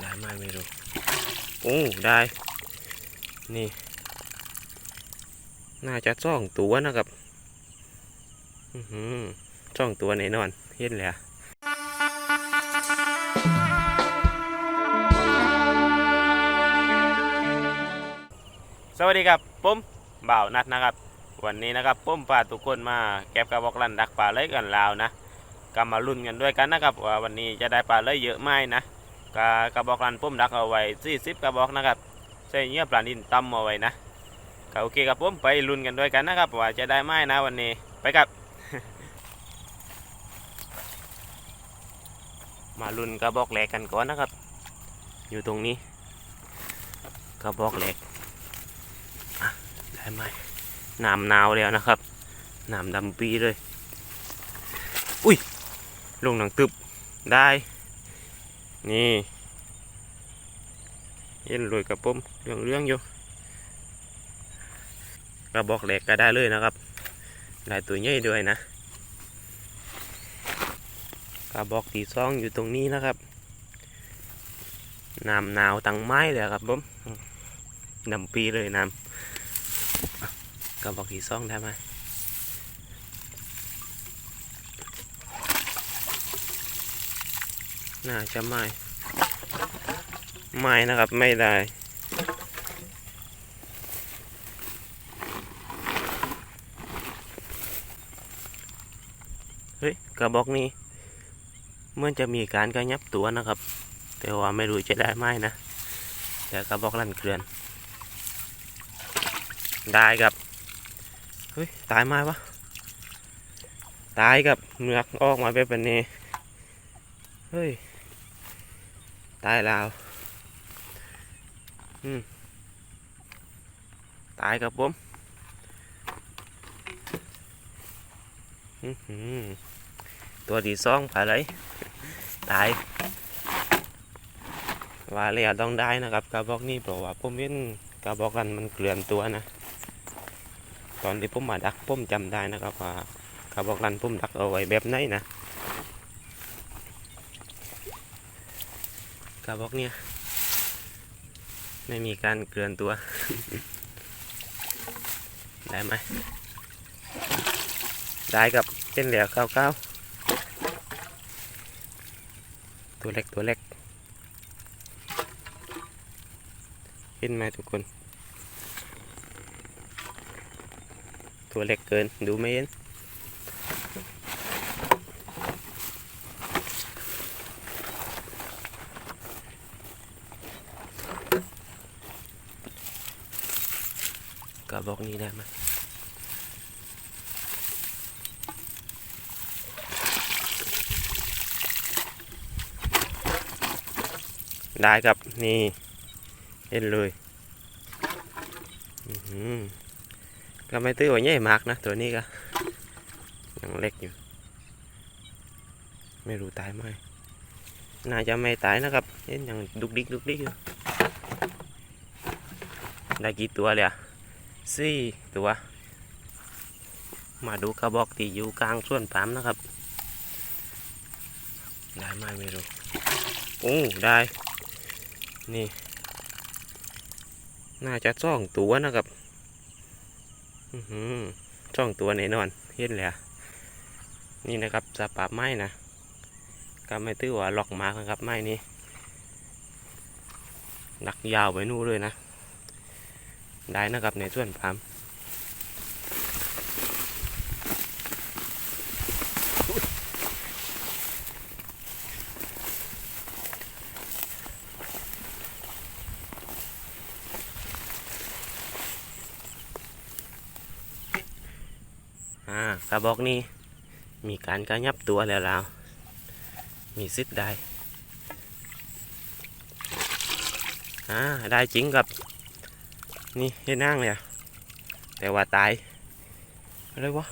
ได้ไหมไม่รู้โอ้ได้ นี่ น่าจะซ่องตัวนะครับอือหือซ่องตัวแน่นอน เห็นแล้วสวัสดีครับผมบ่าวนัดนะครับ วันนี้นะครับผมพาทุกคนมาเก็บกระบอกลันดักปลาเลยกันลาวนะก็มาลุ้นกันด้วยกันนะครับว่าวันนี้จะได้ปลาเลยเยอะไหมนะ กะกระบอกลันผมดักเอาไว้40กระบอกนะครับใช้เงี้ยปลาดินตั้มเอาไว้นะก็โอเคครับผมไปลุ้นกันด้วยกันนะครับว่าจะได้ไหมนะวันนี้ไปครับ มาลุ้นกระบอกแหลกกันก่อนนะครับ อยู่ตรงนี้กระบอกแหลกได้ไหมน้ำหนาวแล้วนะครับน้ำดำปีเลย อุ้ยลงหนังตึบได้ นี่เย็นรวยกับผมเรื่องเรื่องอยู่กระบอกเหล็กก็ได้เลยนะครับได้ตัวใหญ่ด้วยนะกระบอกตีซองอยู่ตรงนี้นะครับน้ำหนาวตั้งไม้เลยครับผมดำปีเลยน้ำกระบอกที่ซ่องได้ไหม น่าจะไม่ ไม่นะครับไม่ได้ เฮ้ยกระบอกนี้เมื่อจะมีการกระยับตัวนะครับ แต่ว่าไม่รู้จะได้ไหมนะ แต่กระบอกลั่นเกลือน ได้ครับ เฮ้ย ตายไหมวะตายกับเหงือกออกมาเป็นแบบนี้ เฮ้ย ตายแล้วตายกับผมตัวที่สองไปเลยตายว่าแล้วต้องได้นะครับกระบอกนี้เพราะว่าผมเห็นกระบอกกันมันเกลื่อนตัวนะ ตอนที่ผมมาดักผมจำได้นะครับว่ากระบอกลันผมดักเอาไว้แบบไหนนะ กระบอกเนี่ย ไม่มีการเกลื่อนตัว ได้ไหม ได้กับเช่นเหลียวเก้าเก้าตัวเล็กตัวเล็กเห็นไหมทุกคน ตัวเล็กเกินดูไม่เห็น บอกนี้ได้ไหมได้ครับนี่เห็นเลยก็ไม่ตื้อว่าใหญ่มากนะ ตัวนี้ก็ยังเล็กอยู่ ไม่รู้ตายไหมน่าจะไม่ตายนะครับเห็นยังดุกดิกดุกดิกอยู่ได้กี่ตัวเลยอะ สี่ตัว มาดูกระบอกที่อยู่กลางส่วนปามนะครับ ได้ไหมไม่รู้โอ้ได้ นี่ น่าจะซ่องตัวนะครับอือหือช่องตัวแน่นอน เห็นแล้วนี่นะครับสปาบไม้นะก็ไม่ตื้อว่าหลอกมากนะครับไม้นี้ดักยาวไปนู่นเลยนะ ได้นะครับในส่วนพามอากระบอกนี้มีการกระยับตัวแล้วล้วมีซิดได้อ่าได้จริงกับ นี่เห็นนั่งเลยอะแต่ว่าตายอะไรวะ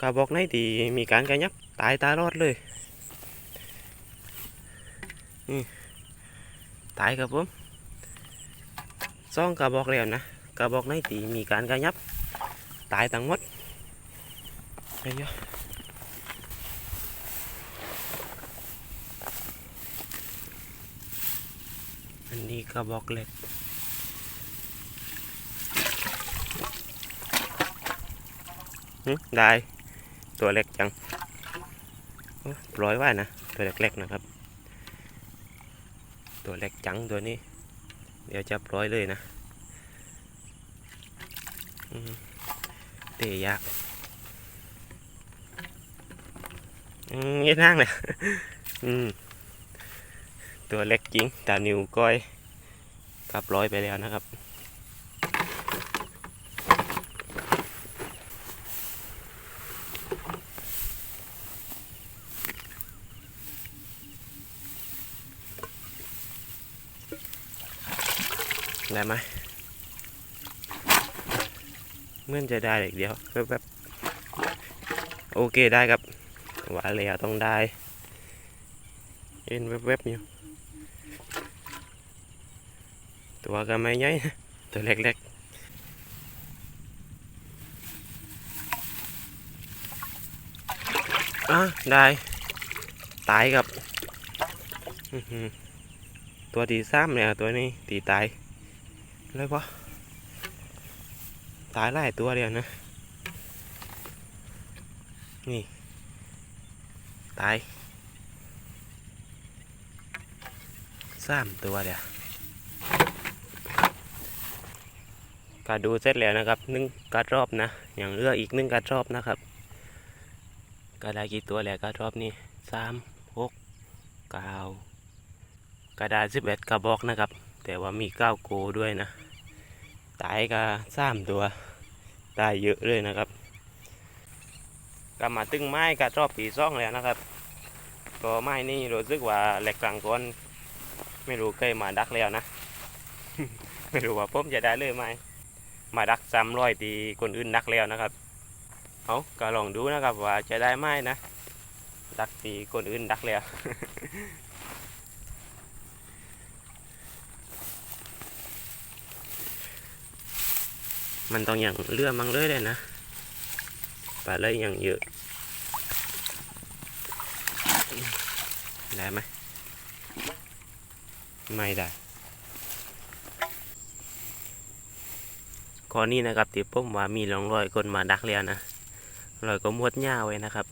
กระบอกไหนที่มีการกระยับตายตายรอดเลยนี่ตายครับผมซ่องกระบอกแล้วนะกระบอกไหนที่มีการกระยับ ตายทั้งหมดไอ้ยะอันนี้กระบอกเล็ก ได้ตัวเล็กจังโอ้อยไว้นะ ตัวเล็กๆนะครับ ตัวเล็กจังตัวนี้ เดี๋ยวจะปล่อยเลยนะเตะยากอืมเงี้ยนั่งเลยตัวเล็กจริงตานิวก้อยกลับร้อยไปแล้วนะครับ ไหมเมื่อจะได้เด็กเดียวแป๊บๆโอเคได้ครับหว่าแล้วต้องได้เอ็นแวบๆอยู่ตัวก็ไม่ใหญ่ตัวเล็กๆอะได้ตายครับ ตัวที่สามเนี่ยตัวนี้ตีตาย เลยวะตายหลายตัวเดียวนะ นี่ ตายสามตัวเดียวก็ดูเสร็จแล้วนะครับนึ่งกระรอบนะ อย่างเลืออีกนึ่งกระรอบนะครับก็ได้กี่ตัวแล้วกระรอบนี้สามหกเก้ากระดาษสิบเอ็ดกระบอกนะครับ แต่ว่ามีเก้าโกด้วยนะ ตายก็สามตัวได้เยอะเลยนะครับก็มาตึงไม้กระรอบปีซ่องแล้วนะครับก็ไม้นี่รู้สึกว่าแหลกกลางก้อนไม่รู้เคยมาดักแล้วนะไม่รู้ว่าผมจะได้เลยไหมมาดักซ้ำร้อยตีคนอื่นดักแล้วนะครับเอาก็ลองดูนะครับว่าจะได้ไหมนะดักตีคนอื่นดักแล้ว มันต้องอย่างเลื่อมังเลยเลยนะปลาเลยอย่างเยอะ ได้ไหมไม่ได้ก่อนนี้นะครับที่ผมว่ามีร่องรอยคนมาดักแล้วนะรอยก็มวดหญ้าไว้นะครับ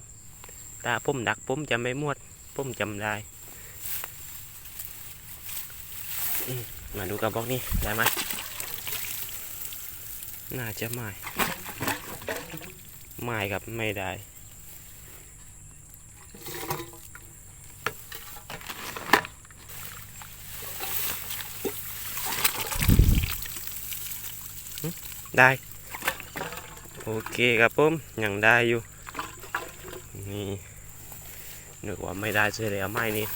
ถ้าผมดักผมจะไม่มวดผมจำได้มมาดูกระบอกนี้ได้ไหม น่าจะไม่ไม่ครับไม่ได้ ได้ โอเคครับผมยังได้อยู่ นี่นึกว่าไม่ได้เสียแล้วไม่นี่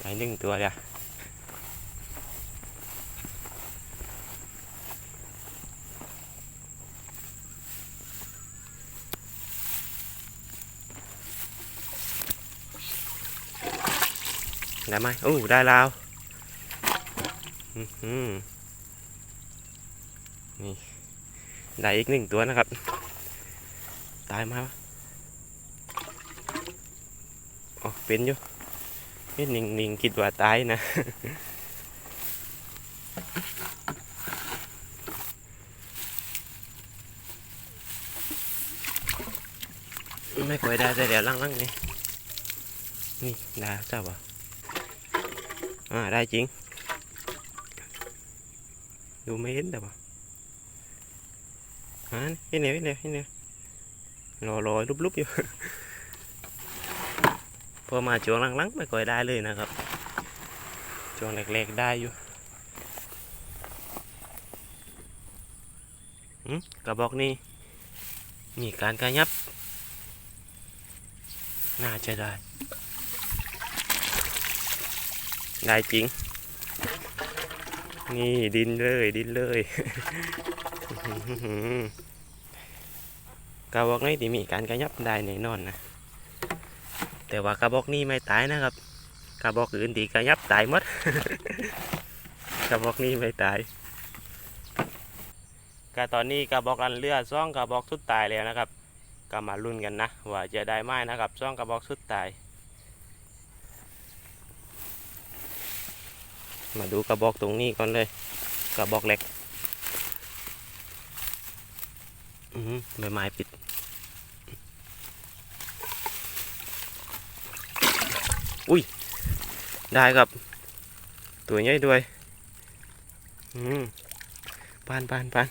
ได้หนึ่งตัวเดีย ได้ไหมโอ้ได้แล้วนี่ได้อีกหนึ่งตัวนะครับ ตายมาวะอ๋อเป็นอยู่นี่นิ่งนิ่งคิดว่าตายนะไม่ค่อยได้แต่เดี๋ยวลังๆนี่นี่ได้เจ้าบ่ อ่าได้จริง ดูไม่เห็นแต่บ่ à, cái này cái này cái này lò lò lúc lúc vô พอมาช่วงหลังๆไม่ค่อยได้เลยนะครับ ช่วงแรกๆได้อยู่หืมกระบอกนี้มีการกระยับ น่าจะได้ ได้จริง นี่ดินเลยดินเลยกระบอกนี้ที่มีการกระยับได้แน่นอนนะ แต่ว่ากระบอกนี้ไม่ตายนะครับกระบอกอื่นที่กระยับตายหมดกระบอกนี้ไม่ตายก็ตอนนี้กระบอกอันเลือดซ่องกระบอกสุดตายแล้วนะครับก็มาลุ้นกันนะว่าจะได้ไหมนะครับซ่องกระบอกสุดตาย มาดูกระบอกตรงนี้ก่อนเลย กระบอกเล็กอือหือใบไม้ปิด อุ้ย ได้ครับ ตัวใหญ่ด้วยอืมปานปานปาน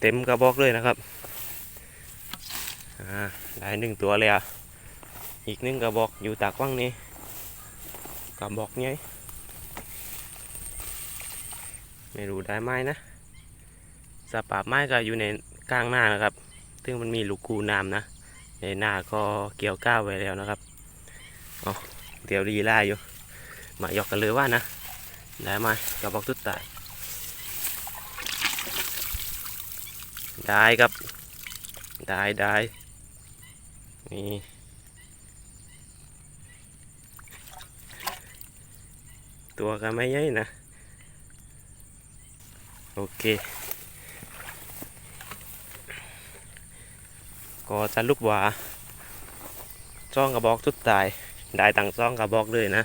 เต็มกระบอกเลยนะครับอ่าได้หนึ่งตัวเลยอะ อีกหนึ่งกระบอกอยู่ตากว้างนี้กระบอกใหญ่ ไม่รู้ได้ไหมนะสปาบไม้ก็อยู่ในกลางหน้านะครับ ซึ่งมันมีลูกคูน้ำนะ ในหน้าก็เกี่ยวก้าวไว้แล้วนะครับอ๋อเดี๋ยวรีไล่อยู่ มาหยอกกันเลยว่านะ ได้ไหมกระบอกตุ๊ดตาย ได้ครับ ได้ได้นี่ตัวก็ไม่ใหญ่นะ โอเค ก็สรุปว่าซ่องกระบอกทุดตาย ได้ตังซ่องกระบอกเลยนะ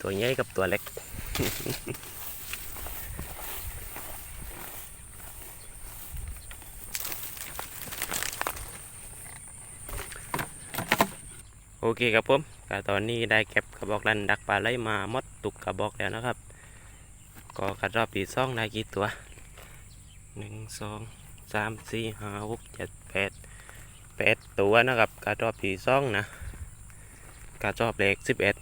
ตัวใหญ่กับตัวเล็กโอเคครับผมตอนนี้ได้เก็บกระบอกลันดักปลาไหลมาหมดตุกกระบอกแล้วนะครับ ก็กระรอบที่ซ่องได้กี่ตัวหนึ่งสองสามสี่ห้าหกเจ็ดแปดแปดตัวนะครับกระรอบที่ซ่องนะกระรอบเล็กสิบเอ็ด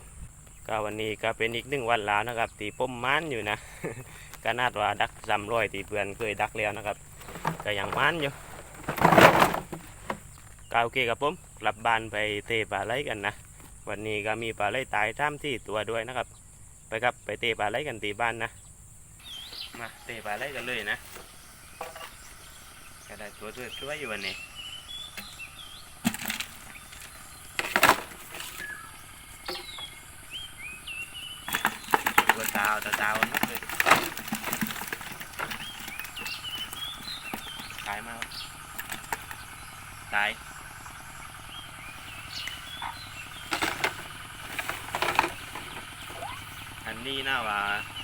ก็วันนี้ก็เป็นอีกหนึ่งวันแล้วนะครับ ตีป้มมันอยู่นะก็นาดว่าดักจำร้อยตีเพื่อนเคยดักแล้วนะครับก็ยังมันอยู่ก็โอเคครับผมกลับบ้านไปเตะปลาไหลกันนะวันนี้ก็มีปลาไหลตายท่ามที่ตัวด้วยนะครับ ไปครับไปเตะปลาไหลกันตีบ้านนะ มาเตะปลาไหลกันเลยนะก็ได้ตัวช่วยๆอยู่วันนี้ตัวตาวตัวตาวมันมดเลยตายมาตายอันนี้น่าว่า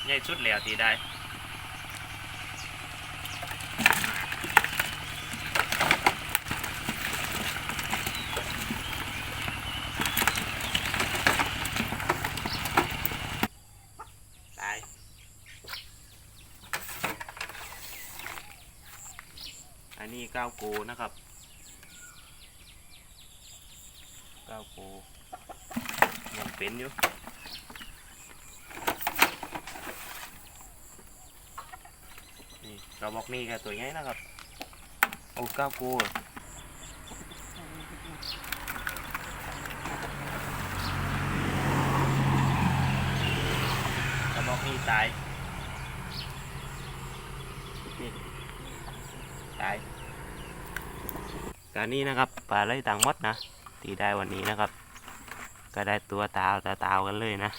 ใหญ่สุดแล้วที่ได้ ตาย อันนี้ก้าว โกนะครับก้าวโกยังเป็นอยู่นี่กระบอกนี่แกตัวใหญ่นะครับ โอ้ก้าวโกกระบอกนี่ตาย ตาย การนี้นะครับปลาไหลต่างมดนะตีได้วันนี้นะครับ ก็ได้ตัวตาวตาตาวกันเลยนะ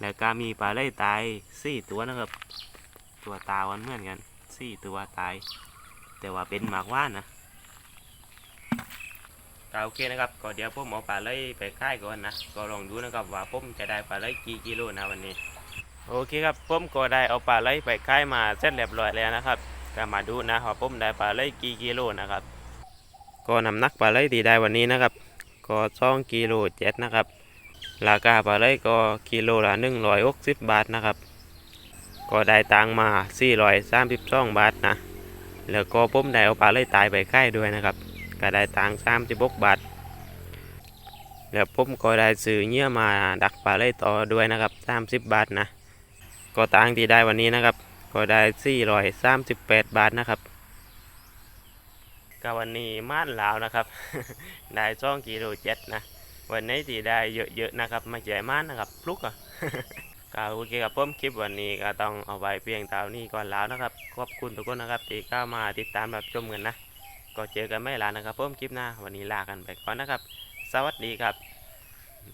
แล้วก็มีปลาไหลตายสี่ตัวนะครับ ตัวตาวันเหมือนกันสี่ตัวตาย แต่ว่าเป็นหมากว่านนะก็โอเคนะครับก็เดี๋ยวผมเอาปลาไหลไปค่ายก่อนนะก็ลองดูนะครับว่าผมจะได้ปลาไหลกี่กิโลนะวันนี้ โอเคครับผมก็ได้เอาปลาไหลไปค่ายมาเสร็จเรียบร้อยแล้วนะครับก็มาดูนะว่าผมได้ปลาไหลกี่กิโลนะครับ ก็น้ำหนักปลาไหลที่ได้วันนี้นะครับ ก็สองกิโลเจ็ดนะครับ ราคาปลาไหลก็กิโลละหนึ่งร้อยหกสิบบาทนะครับ ก็ได้ตังค์มา432บสองบาทนะ แล้วก็ผมได้เอาปลาไหลตายไปค่ายด้วยนะครับ ก็ได้ตังค์36บกบาท แล้วผมก็ได้ซื้อเนื้อมาดักปลาไหลต่อด้วยนะครับ30บบาทนะ ก็ตังที่ได้วันนี้นะครับ ก็ได้438บาทนะครับ ก็วันนี้ม่านลาวนะครับ ได้ช่องกิโลเจ็ดนะ วันนี้ที่ได้เยอะๆนะครับไม่ใช่ม่านนะครับพลุกอะก็โอเคครับผมคลิปวันนี้ก็ต้องเอาไว้เพียงเท่านี้ก่อนแล้วนะครับ ขอบคุณทุกคนนะครับที่เข้ามาติดตามรับชมกันนะ ก็เจอกันไม่ลานะครับผมคลิปหน้าวันนี้ลากันไปก่อนนะครับ สวัสดีครับ